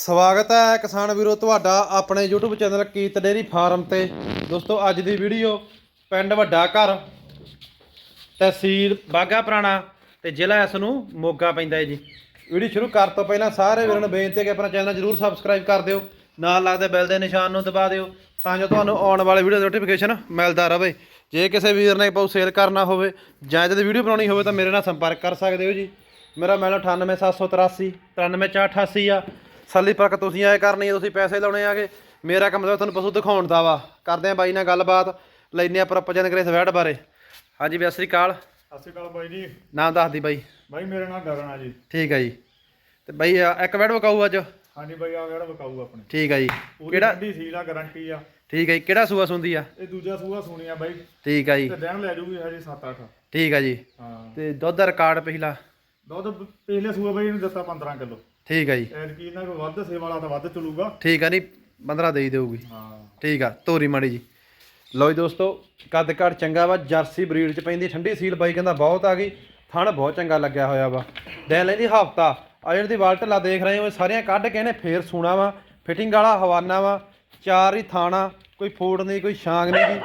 ਸਵਾਗਤ ਹੈ ਕਿਸਾਨ ਵੀਰੋ, ਤੁਹਾਡਾ ਆਪਣੇ YouTube ਚੈਨਲ ਕੀਤ ਡੇਰੀ ਫਾਰਮ ਤੇ। ਦੋਸਤੋ, ਅੱਜ ਦੀ ਵੀਡੀਓ ਪਿੰਡ ਵੱਡਾ ਘਰ, ਤਹਿਸੀਲ ਬਾਗਾ ਪੁਰਾਣਾ ਤੇ ਜ਼ਿਲ੍ਹਾ ਇਸ ਨੂੰ ਮੋਗਾ ਪੈਂਦਾ ਹੈ ਜੀ। ਵੀਡੀਓ ਸ਼ੁਰੂ ਕਰਨ ਤੋਂ ਪਹਿਲਾਂ ਸਾਰੇ ਵੀਰਾਂ ਨੂੰ ਬੇਨਤੀ ਹੈ ਕਿ ਆਪਣਾ ਚੈਨਲ ਜਰੂਰ ਸਬਸਕ੍ਰਾਈਬ ਕਰ ਦਿਓ, ਨਾਲ ਲੱਗਦੇ ਬੈਲ ਦੇ ਨਿਸ਼ਾਨ ਨੂੰ ਦਬਾ ਦਿਓ, ਤਾਂ ਜੋ ਤੁਹਾਨੂੰ ਆਉਣ ਵਾਲੇ ਵੀਡੀਓ ਦੀ ਨੋਟੀਫਿਕੇਸ਼ਨ ਮਿਲਦਾ ਰਹੇ। ਜੇ ਕਿਸੇ ਵੀਰ ਨੇ ਪਾਉ ਸੇਲ ਕਰਨਾ ਹੋਵੇ ਜਾਂ ਜਦ ਵੀਡੀਓ ਬਣਾਉਣੀ ਹੋਵੇ ਤਾਂ ਮੇਰੇ ਨਾਲ ਸੰਪਰਕ ਕਰ ਸਕਦੇ ਹੋ ਜੀ। ਮੇਰਾ ਮੈਲ 98783 93488 ਆ। ਸੱਲੀ ਪਰਕ ਤੁਸੀਂ ਆਏ ਕਰਨੀ ਹੈ ਤੁਸੀਂ ਪੈਸੇ ਲਾਉਣੇ ਆਗੇ। ਮੇਰਾ ਕੰਮ ਤਾਂ ਤੁਹਾਨੂੰ ਪਸ਼ੂ ਦਿਖਾਉਣ ਦਾ ਵਾ। ਕਰਦੇ ਆ ਬਾਈ ਨਾਲ ਗੱਲਬਾਤ ਲੈਨੇ ਆ ਪ੍ਰੋਪਰ ਜਾਣਕਾਰੀ ਇਸ ਵੈਟ ਬਾਰੇ। ਹਾਂਜੀ ਬਈ ਸਤਿ ਸ੍ਰੀ ਅਕਾਲ। ਸਤਿ ਸ਼੍ਰੀ ਅਕਾਲ ਬਾਈ ਜੀ। ਨਾਮ ਦੱਸ ਦੀ ਬਾਈ। ਬਾਈ ਮੇਰਾ ਨਾਮ ਗਗਨ ਆ ਜੀ। ਠੀਕ ਹੈ ਜੀ। ਤੇ ਬਾਈ ਆ ਇੱਕ ਵੈਟ ਵਿਕਾਊ ਅੱਜ? ਹਾਂਜੀ ਬਾਈ ਆ ਜਿਹੜਾ ਵਿਕਾਊ ਆਪਣੇ। ਠੀਕ ਹੈ ਜੀ। ਪੂਰੀ ਕਿਹੜਾ ਠੰਡੀ ਸੀਲ ਆ ਗਾਰੰਟੀ ਆ। ਠੀਕ ਹੈ ਜੀ ਕਿਹੜਾ ਸੂਆ ਸੁੰਦੀ ਆ? ਇਹ ਦੂਜਾ ਸੂਆ ਸੁਣੀ ਆ ਬਾਈ। ਠੀਕ ਹੈ ਜੀ। ਤੇ ਦਿਨ ਲੈ ਜੂਗੀ ਹਜੇ 7-8 ਠੀਕ ਹੈ ਜੀ। ਹਾਂ। ਤੇ ਦੁੱਧ ਦਾ ਰਿਕਾਰਡ ਪਿਛਲਾ? ਦੁੱਧ ਪਹਿਲੇ ਸੂਆ ਬਾਈ ਇਹਨੂੰ ਦਿੱਤਾ 15 ਕਿਲੋ। ਠੀਕ ਹੈ ਜੀ। ਐਤਕੀ ਇਹਨਾਂ ਕੋਲ ਵੱਧ ਸੇਵਾ ਵਾਲਾ ਤਾਂ ਵੱਧ ਚੱਲੂਗਾ। ਠੀਕ ਹੈ ਨਹੀਂ 15 ਦੇ ਹੀ ਦੇਊਗੀ। ਹਾਂ। ਠੀਕ ਆ ਤੋਰੀ ਮਾੜੀ ਜੀ। ਲਓ ਜੀ ਦੋਸਤੋ ਕੱਦ ਕਾਠ ਚੰਗਾ ਵਾ ਜਰਸੀ ਬਰੀਡ ਚ ਪੈਂਦੀ ਠੰਡੀ ਸੀਲ ਬਾਈ ਕਹਿੰਦਾ ਬਹੁਤ ਆ ਗਈ। ਥਣ ਬਹੁਤ ਚੰਗਾ ਲੱਗਿਆ ਹੋਇਆ ਵਾ। ਦੇ ਲੈਂਦੀ ਹਫਤਾ। ਆ ਜਿਹੜੀ ਵਾਲ ਢੱਲਾ ਦੇਖ ਰਹੇ ਹੋ ਇਹ ਸਾਰੀਆਂ ਕੱਢ ਕੇ ਇਹਨੇ ਫੇਰ ਸੂਣਾ ਵਾ। ਫਿਟਿੰਗ ਵਾਲਾ ਹਵਾਨਾ ਵਾ ਚਾਰ ਹੀ ਥਾਣਾ ਕੋਈ ਫੋੜ ਨਹੀਂ ਕੋਈ ਛਾਂਗ ਨਹੀਂ ਜੀ।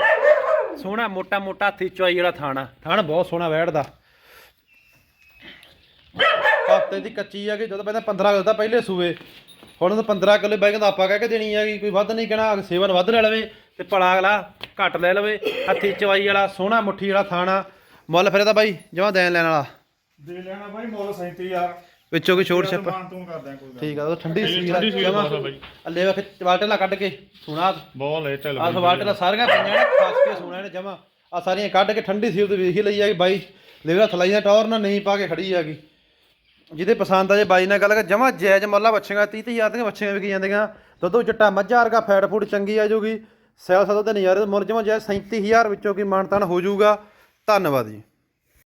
ਸੋਹਣਾ ਮੋਟਾ ਮੋਟਾ ਹੱਥੀ ਚੁਆਈ ਵਾਲਾ ਥਾਣਾ। ਥਣ ਬਹੁਤ ਸੋਹਣਾ ਵੈੜਦਾ ਹਫ਼ਤੇ ਦੀ ਕੱਚੀ ਆ ਕਿ ਜਦੋਂ ਪਹਿਲਾਂ 15 ਕਿਲੋ ਦਾ ਪਹਿਲੇ ਸੂਏ ਹੁਣ ਉਹ 15 ਕਿਲੋ ਬਾਈ ਕਹਿੰਦਾ ਆਪਾਂ ਕਹਿ ਕੇ ਦੇਣੀ ਹੈਗੀ ਕੋਈ ਵੱਧ ਨਹੀਂ ਕਹਿਣਾ ਸੇਵਨ ਵੱਧ ਲੈ ਲਵੇ ਤੇ ਪਲਾ ਅਗਲਾ ਘੱਟ ਲੈ ਲਵੇ। ਹੱਥੀ ਚਵਾਈ ਵਾਲਾ ਸੋਹਣਾ ਮੁੱਠੀ ਵਾਲਾ ਥਾਣਾ ਮੁੱਲ ਫਿਰ ਇਹਦਾ ਬਾਈ ਜਮਾ ਦੇਣ ਲੈਣ ਵਾਲਾ। ਦੇ ਲੈਣਾ ਬਾਈ ਮੁੱਲ 37000 ਵਿੱਚੋਂ ਕੋਈ ਛੋਟ ਛੱਪ। ਤੂੰ ਕਰਦੇ ਆ ਕੋਈ ਠੀਕ ਆ ਉਹ ਠੰਡੀ ਸੀ ਠੰਡੀ ਆ ਬਾਈ। ਅੱਲੇ ਵੇਖ ਵਾਲਟਲਾ ਕੱਢ ਕੇ ਸੁਣਾ ਬਹੁਤ ਲੇਟ ਆ ਵਾਲਟਲਾ ਸਾਰੀਆਂ ਪਈਆਂ ਨੇ ਫਸ ਕੇ ਸੁਣਾ ਨੇ ਜਮਾ। ਆ ਸਾਰੀਆਂ ਕੱਢ ਕੇ ਠੰਡੀ ਸੀ ਤੇ ਵੇਖ ਹੀ ਲਈ ਆ ਕਿ ਬਾਈ ਲੇਵਰਾ ਥਲਾਈ ਦਾ ਟੌਰ ਨਾ ਨਹੀਂ ਪਾ ਕੇ ਖੜੀ ਹੈਗੀ ਜਿਹਦੇ ਪਸੰਦ ਆ ਜੇ ਬਾਈ ਨਾਲ ਗੱਲ ਕਰ, ਜਮਾ ਜਾਇਜ਼ ਮੁੱਲਾ ਬੱਚੀਆਂ 30 ਹਜ਼ਾਰ ਦੀਆਂ ਬੱਚੀਆਂ ਵਿਕੀ ਜਾਂਦੀਆਂ। ਦੁੱਧ ਚਿੱਟਾ ਮੱਝਾਂ ਵਰਗਾ ਫੈਟ ਫੂਡ ਚੰਗੀ ਆ ਜੂਗੀ ਸੈਲ ਸਦੋ ਦੇ ਨਜ਼ਾਰੇ ਮੁੱਲ ਜਮਾ ਜਾਇਜ਼ 37000 ਵਿੱਚੋਂ ਕੀ ਮਾਨਤਾਨ ਹੋ ਜਾਊਗਾ। ਧੰਨਵਾਦ ਜੀ।